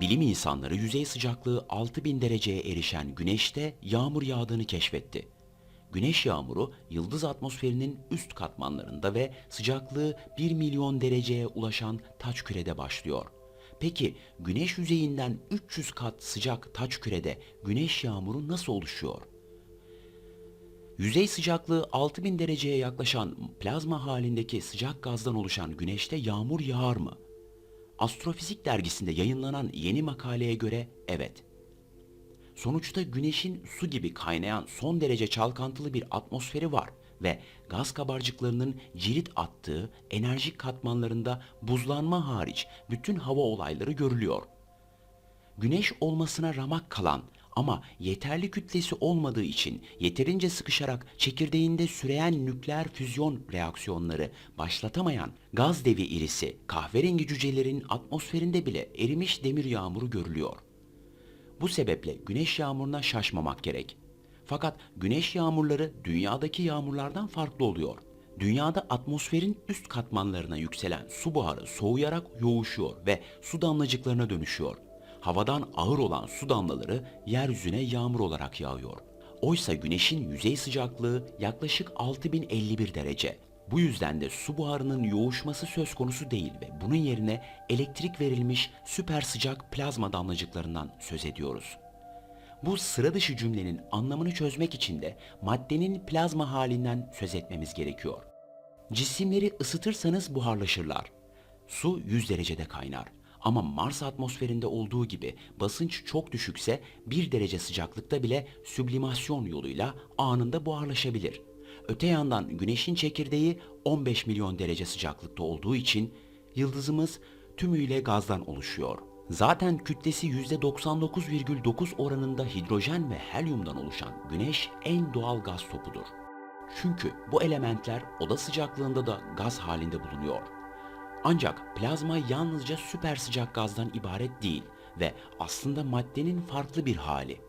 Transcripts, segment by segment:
Bilim insanları yüzey sıcaklığı 6000 dereceye erişen güneşte yağmur yağdığını keşfetti. Güneş yağmuru yıldız atmosferinin üst katmanlarında ve sıcaklığı 1 milyon dereceye ulaşan taç kürede başlıyor. Peki güneş yüzeyinden 300 kat sıcak taç kürede güneş yağmuru nasıl oluşuyor? Yüzey sıcaklığı 6000 dereceye yaklaşan plazma halindeki sıcak gazdan oluşan güneşte yağmur yağar mı? Astrofizik dergisinde yayınlanan yeni makaleye göre evet. Sonuçta güneşin su gibi kaynayan son derece çalkantılı bir atmosferi var ve gaz kabarcıklarının cirit attığı enerjik katmanlarında buzlanma hariç bütün hava olayları görülüyor. Güneş olmasına ramak kalan ama yeterli kütlesi olmadığı için yeterince sıkışarak çekirdeğinde süreyen nükleer füzyon reaksiyonları başlatamayan gaz devi irisi kahverengi cücelerin atmosferinde bile erimiş demir yağmuru görülüyor. Bu sebeple güneş yağmuruna şaşmamak gerek. Fakat güneş yağmurları dünyadaki yağmurlardan farklı oluyor. Dünyada atmosferin üst katmanlarına yükselen su buharı soğuyarak yoğuşuyor ve su damlacıklarına dönüşüyor. Havadan ağır olan su damlaları yeryüzüne yağmur olarak yağıyor. Oysa güneşin yüzey sıcaklığı yaklaşık 6051 derece. Bu yüzden de su buharının yoğuşması söz konusu değil ve bunun yerine elektrik verilmiş süper sıcak plazma damlacıklarından söz ediyoruz. Bu sıra dışı cümlenin anlamını çözmek için de maddenin plazma halinden söz etmemiz gerekiyor. Cisimleri ısıtırsanız buharlaşırlar. Su 100 derecede kaynar. Ama Mars atmosferinde olduğu gibi basınç çok düşükse 1 derece sıcaklıkta bile süblimasyon yoluyla anında buharlaşabilir. Öte yandan güneşin çekirdeği 15 milyon derece sıcaklıkta olduğu için yıldızımız tümüyle gazdan oluşuyor. Zaten kütlesi %99,9 oranında hidrojen ve helyumdan oluşan güneş en doğal gaz topudur. Çünkü bu elementler oda sıcaklığında da gaz halinde bulunuyor. Ancak plazma yalnızca süper sıcak gazdan ibaret değil ve aslında maddenin farklı bir hali.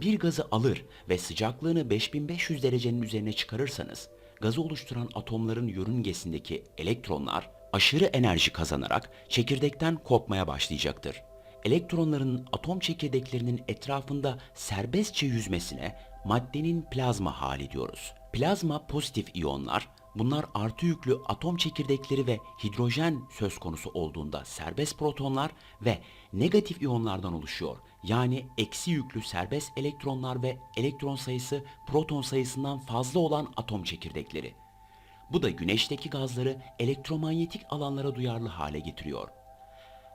Bir gazı alır ve sıcaklığını 5500 derecenin üzerine çıkarırsanız, gazı oluşturan atomların yörüngesindeki elektronlar aşırı enerji kazanarak çekirdekten kopmaya başlayacaktır. Elektronların atom çekirdeklerinin etrafında serbestçe yüzmesine maddenin plazma hali diyoruz. Plazma pozitif iyonlar, bunlar artı yüklü atom çekirdekleri ve hidrojen söz konusu olduğunda serbest protonlar ve negatif iyonlardan oluşuyor. Yani eksi yüklü serbest elektronlar ve elektron sayısı proton sayısından fazla olan atom çekirdekleri. Bu da güneşteki gazları elektromanyetik alanlara duyarlı hale getiriyor.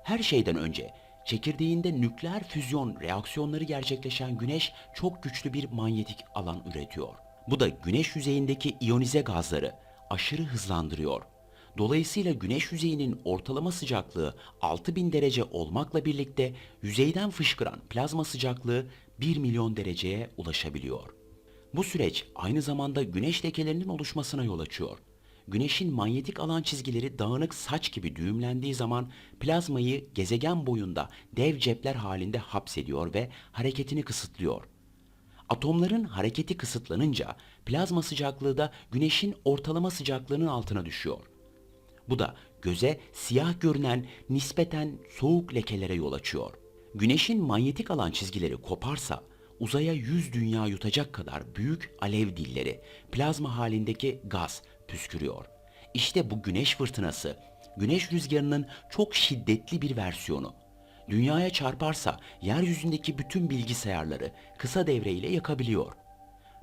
Her şeyden önce çekirdeğinde nükleer füzyon reaksiyonları gerçekleşen güneş çok güçlü bir manyetik alan üretiyor. Bu da güneş yüzeyindeki iyonize gazları aşırı hızlandırıyor. Dolayısıyla güneş yüzeyinin ortalama sıcaklığı 6000 derece olmakla birlikte yüzeyden fışkıran plazma sıcaklığı 1 milyon dereceye ulaşabiliyor. Bu süreç aynı zamanda güneş lekelerinin oluşmasına yol açıyor. Güneşin manyetik alan çizgileri dağınık saç gibi düğümlendiği zaman plazmayı gezegen boyunda dev cepler halinde hapsediyor ve hareketini kısıtlıyor. Atomların hareketi kısıtlanınca plazma sıcaklığı da güneşin ortalama sıcaklığının altına düşüyor. Bu da göze siyah görünen nispeten soğuk lekelere yol açıyor. Güneşin manyetik alan çizgileri koparsa uzaya 100 dünya yutacak kadar büyük alev dilleri plazma halindeki gaz püskürüyor. İşte bu güneş fırtınası güneş rüzgarının çok şiddetli bir versiyonu. Dünyaya çarparsa yeryüzündeki bütün bilgisayarları kısa devreyle yakabiliyor.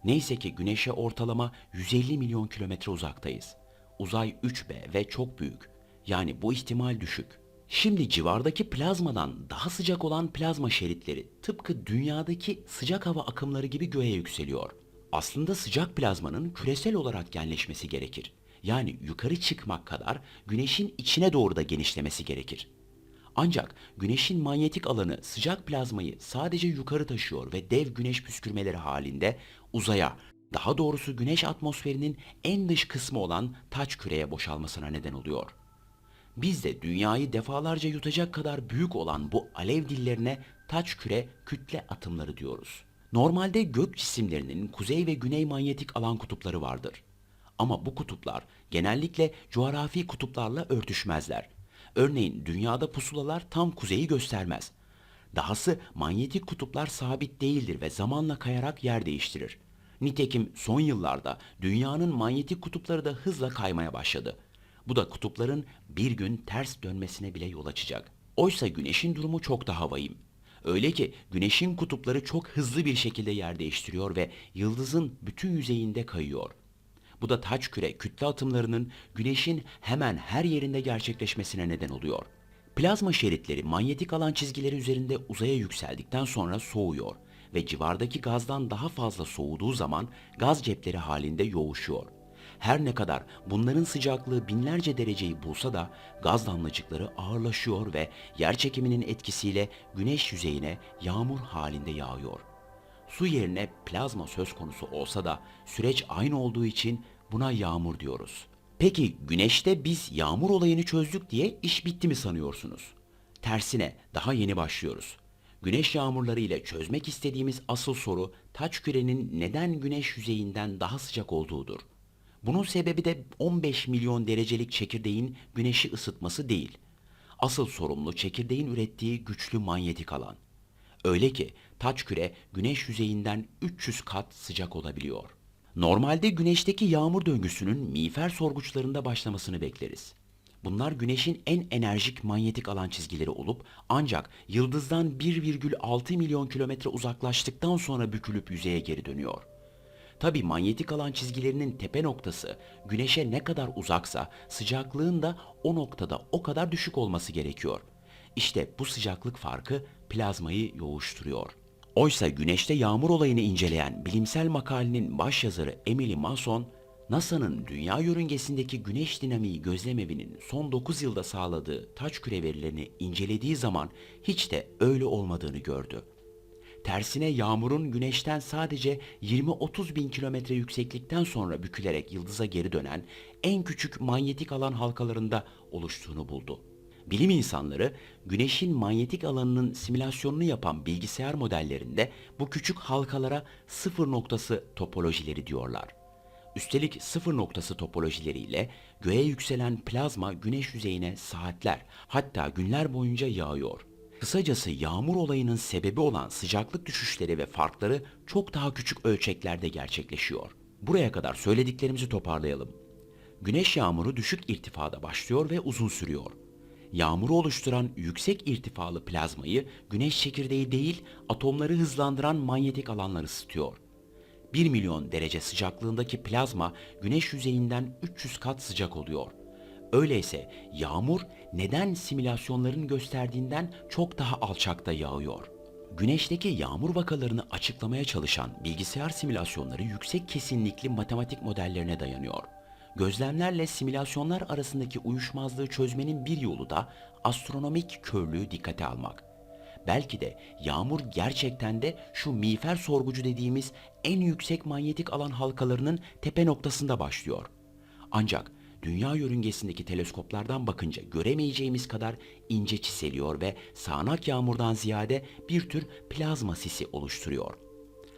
Neyse ki güneşe ortalama 150 milyon kilometre uzaktayız. Uzay 3B ve çok büyük. Yani bu ihtimal düşük. Şimdi civardaki plazmadan daha sıcak olan plazma şeritleri tıpkı dünyadaki sıcak hava akımları gibi göğe yükseliyor. Aslında sıcak plazmanın küresel olarak genleşmesi gerekir. Yani yukarı çıkmak kadar güneşin içine doğru da genişlemesi gerekir. Ancak güneşin manyetik alanı sıcak plazmayı sadece yukarı taşıyor ve dev güneş püskürmeleri halinde uzaya, daha doğrusu güneş atmosferinin en dış kısmı olan taç küreye boşalmasına neden oluyor. Biz de dünyayı defalarca yutacak kadar büyük olan bu alev dillerine taç küre kütle atımları diyoruz. Normalde gök cisimlerinin kuzey ve güney manyetik alan kutupları vardır. Ama bu kutuplar genellikle coğrafi kutuplarla örtüşmezler Örneğin dünyada pusulalar tam kuzeyi göstermez. Dahası manyetik kutuplar sabit değildir ve zamanla kayarak yer değiştirir. Nitekim son yıllarda dünyanın manyetik kutupları da hızla kaymaya başladı. Bu da kutupların bir gün ters dönmesine bile yol açacak. Oysa güneşin durumu çok daha vahim. Öyle ki güneşin kutupları çok hızlı bir şekilde yer değiştiriyor ve yıldızın bütün yüzeyinde kayıyor. Bu da taç küre kütle atımlarının güneşin hemen her yerinde gerçekleşmesine neden oluyor. Plazma şeritleri manyetik alan çizgileri üzerinde uzaya yükseldikten sonra soğuyor ve civardaki gazdan daha fazla soğuduğu zaman gaz cepleri halinde yoğuşuyor. Her ne kadar bunların sıcaklığı binlerce dereceyi bulsa da gaz damlacıkları ağırlaşıyor ve yer çekiminin etkisiyle güneş yüzeyine yağmur halinde yağıyor. Su yerine plazma söz konusu olsa da süreç aynı olduğu için buna yağmur diyoruz. Peki güneşte biz yağmur olayını çözdük diye iş bitti mi sanıyorsunuz? Tersine daha yeni başlıyoruz. Güneş yağmurları ile çözmek istediğimiz asıl soru taç kürenin neden güneş yüzeyinden daha sıcak olduğudur. Bunun sebebi de 15 milyon derecelik çekirdeğin güneşi ısıtması değil. Asıl sorumlu çekirdeğin ürettiği güçlü manyetik alan. Öyle ki taç küre güneş yüzeyinden 300 kat sıcak olabiliyor. Normalde güneşteki yağmur döngüsünün miğfer sorguçlarında başlamasını bekleriz. Bunlar güneşin en enerjik manyetik alan çizgileri olup ancak yıldızdan 1,6 milyon kilometre uzaklaştıktan sonra bükülüp yüzeye geri dönüyor. Tabi manyetik alan çizgilerinin tepe noktası güneşe ne kadar uzaksa sıcaklığın da o noktada o kadar düşük olması gerekiyor. İşte bu sıcaklık farkı plazmayı yoğuşturuyor. Oysa güneşte yağmur olayını inceleyen bilimsel makalenin başyazarı Emily Mason, NASA'nın dünya yörüngesindeki güneş dinamiği gözlemevinin son 9 yılda sağladığı taç küre verilerini incelediği zaman hiç de öyle olmadığını gördü. Tersine yağmurun güneşten sadece 20-30 bin kilometre yükseklikten sonra bükülerek yıldıza geri dönen en küçük manyetik alan halkalarında oluştuğunu buldu. Bilim insanları güneşin manyetik alanının simülasyonunu yapan bilgisayar modellerinde bu küçük halkalara sıfır noktası topolojileri diyorlar. Üstelik sıfır noktası topolojileriyle göğe yükselen plazma güneş yüzeyine saatler hatta günler boyunca yağıyor. Kısacası yağmur olayının sebebi olan sıcaklık düşüşleri ve farkları çok daha küçük ölçeklerde gerçekleşiyor. Buraya kadar söylediklerimizi toparlayalım. Güneş yağmuru düşük irtifada başlıyor ve uzun sürüyor. Yağmuru oluşturan yüksek irtifalı plazmayı güneş çekirdeği değil, atomları hızlandıran manyetik alanlar ısıtıyor. 1 milyon derece sıcaklığındaki plazma güneş yüzeyinden 300 kat sıcak oluyor. Öyleyse yağmur neden simülasyonların gösterdiğinden çok daha alçakta yağıyor? Güneşteki yağmur vakalarını açıklamaya çalışan bilgisayar simülasyonları yüksek kesinlikli matematik modellerine dayanıyor. Gözlemlerle simülasyonlar arasındaki uyuşmazlığı çözmenin bir yolu da astronomik körlüğü dikkate almak. Belki de yağmur gerçekten de şu miğfer sorgucu dediğimiz en yüksek manyetik alan halkalarının tepe noktasında başlıyor. Ancak dünya yörüngesindeki teleskoplardan bakınca göremeyeceğimiz kadar ince çiseliyor ve sağanak yağmurdan ziyade bir tür plazma sisi oluşturuyor.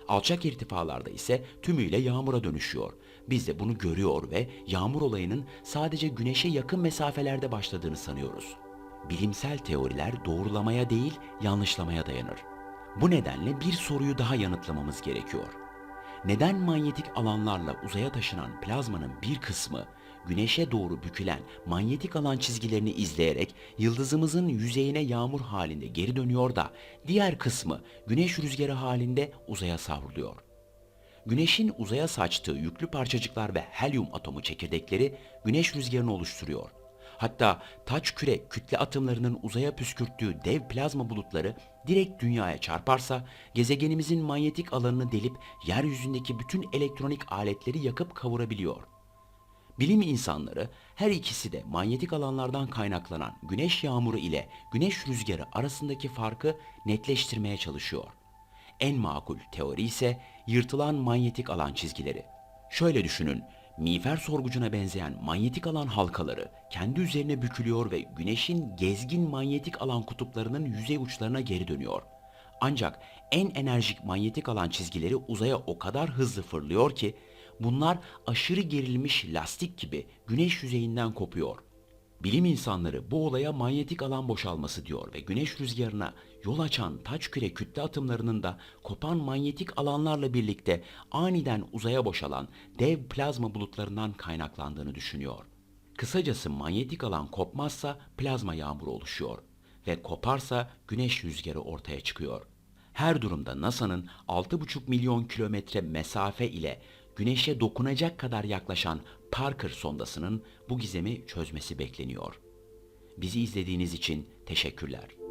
Alçak irtifalarda ise tümüyle yağmura dönüşüyor. Biz de bunu görüyor ve yağmur olayının sadece güneşe yakın mesafelerde başladığını sanıyoruz. Bilimsel teoriler doğrulamaya değil, yanlışlamaya dayanır. Bu nedenle bir soruyu daha yanıtlamamız gerekiyor. Neden manyetik alanlarla uzaya taşınan plazmanın bir kısmı güneşe doğru bükülen manyetik alan çizgilerini izleyerek yıldızımızın yüzeyine yağmur halinde geri dönüyor da diğer kısmı güneş rüzgarı halinde uzaya savruluyor? Güneşin uzaya saçtığı yüklü parçacıklar ve helyum atomu çekirdekleri güneş rüzgarını oluşturuyor. Hatta taç küre kütle atımlarının uzaya püskürttüğü dev plazma bulutları direkt dünyaya çarparsa gezegenimizin manyetik alanını delip yeryüzündeki bütün elektronik aletleri yakıp kavurabiliyor. Bilim insanları her ikisi de manyetik alanlardan kaynaklanan güneş yağmuru ile güneş rüzgarı arasındaki farkı netleştirmeye çalışıyor. En makul teori ise yırtılan manyetik alan çizgileri. Şöyle düşünün, miğfer sorgucuna benzeyen manyetik alan halkaları kendi üzerine bükülüyor ve güneşin gezgin manyetik alan kutuplarının yüzey uçlarına geri dönüyor. Ancak en enerjik manyetik alan çizgileri uzaya o kadar hızlı fırlıyor ki bunlar aşırı gerilmiş lastik gibi güneş yüzeyinden kopuyor. Bilim insanları bu olaya manyetik alan boşalması diyor ve güneş rüzgarına yol açan taç küre kütle atımlarının da kopan manyetik alanlarla birlikte aniden uzaya boşalan dev plazma bulutlarından kaynaklandığını düşünüyor. Kısacası manyetik alan kopmazsa plazma yağmuru oluşuyor ve koparsa güneş rüzgarı ortaya çıkıyor. Her durumda NASA'nın 6,5 milyon kilometre mesafe ile güneşe dokunacak kadar yaklaşan Parker sondasının bu gizemi çözmesi bekleniyor. Bizi izlediğiniz için teşekkürler.